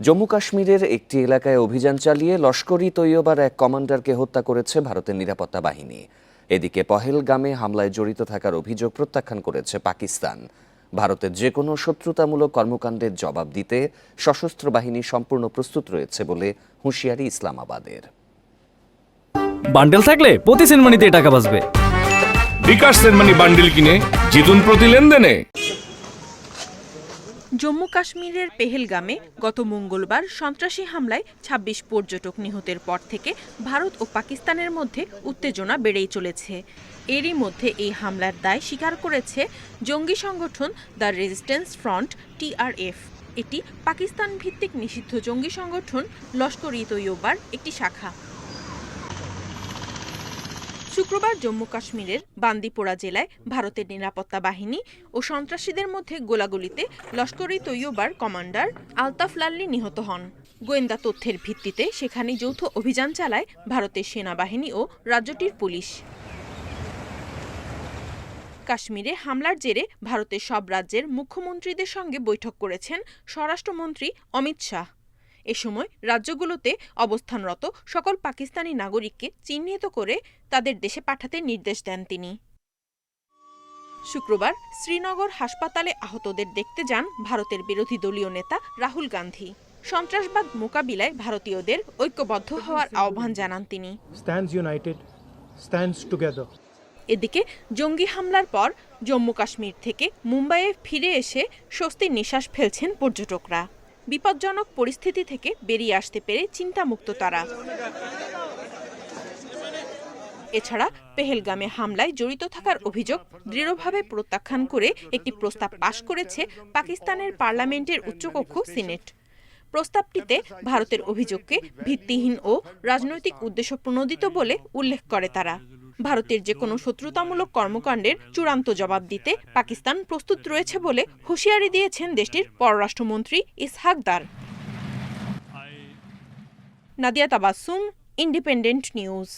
জম্মু কাশ্মীরের একটি এলাকায় অভিযান চালিয়ে লস্করি তৈয়বার এক কমান্ডারকে হত্যা করেছে ভারতের নিরাপত্তা বাহিনী। এদিকে পহেলগামে হামলায় জড়িত থাকার অভিযোগ প্রত্যাখ্যান করেছে পাকিস্তান। ভারতের যে কোনো শত্রুতামূলক কর্মকাণ্ডের জবাব দিতে সশস্ত্র বাহিনী সম্পূর্ণ প্রস্তুত রয়েছে বলে হুঁশিয়ারি ইসলামাবাদের। বান্ডেল থাকলে প্রতি সেনমানিতে টাকা বাঁচবে। বিকাশ সেনমানি বান্ডিল কিনে জিতুন প্রতি লেনদেনে। জম্মু কাশ্মীরের পেহেলগামে গত মঙ্গলবার সন্ত্রাসী হামলায় ২৬ পর্যটক নিহতের পর থেকে ভারত ও পাকিস্তানের মধ্যে উত্তেজনা বেড়েই চলেছে। এরই মধ্যে এই হামলার দায় স্বীকার করেছে জঙ্গি সংগঠন দ্য রেজিস্ট্যান্স ফ্রন্ট টিআরএফ এটি পাকিস্তান ভিত্তিক নিষিদ্ধ জঙ্গি সংগঠন লস্কর ই তৈয়বার একটি শাখা। শুক্রবার জম্মু কাশ্মীরের বান্দিপোরা জেলায় ভারতের নিরাপত্তা বাহিনী ও সন্ত্রাসীদের মধ্যে গোলাগুলিতে লস্কর তৈয়বার কমান্ডার আলতাফ লাল্লি নিহত হন। গোয়েন্দা তথ্যের ভিত্তিতে সেখানে যৌথ অভিযান চালায় ভারতের সেনাবাহিনী ও রাজ্যটির পুলিশ। কাশ্মীরে হামলার জেরে ভারতের সব রাজ্যের মুখ্যমন্ত্রীদের সঙ্গে বৈঠক করেছেন স্বরাষ্ট্রমন্ত্রী অমিত শাহ। এ সময় রাজ্যগুলোতে অবস্থানরত সকল পাকিস্তানি নাগরিককে চিহ্নিত করে তাদের দেশে পাঠাতে নির্দেশ দেন তিনি। শুক্রবার শ্রীনগর হাসপাতালে আহতদের দেখতে যান ভারতের বিরোধী দলীয় নেতা রাহুল গান্ধী। সন্ত্রাসবাদ মোকাবিলায় ভারতীয়দের ঐক্যবদ্ধ হওয়ার আহ্বান জানান তিনি. এদিকে জঙ্গি হামলার পর জম্মু কাশ্মীর থেকে মুম্বাইয়ে ফিরে এসে স্বস্তির নিঃশ্বাস ফেলছেন পর্যটকরা। বিপজ্জনক পরিস্থিতি থেকে বেরিয়ে আসতে পেরে চিন্তামুক্ত তারা। এছাড়া পেহেলগামে হামলায় জড়িত থাকার অভিযোগ দৃঢ়ভাবে প্রত্যাখ্যান করে একটি প্রস্তাব পাশ করেছে পাকিস্তানের পার্লামেন্টের উচ্চকক্ষ সিনেট। প্রস্তাবটিতে ভারতের অভিযোগকে ভিত্তিহীন ও রাজনৈতিক উদ্দেশ্য প্রণোদিত বলে উল্লেখ করে তারা। ভারতের যে কোনো শত্রুতামূলক কর্মকাণ্ডের চূড়ান্ত জবাব দিতে পাকিস্তান প্রস্তুত রয়েছে বলে হুঁশিয়ারি দিয়েছেন দেশটির পররাষ্ট্রমন্ত্রী ইসহাক দার। Nadia Tabassum Independent news.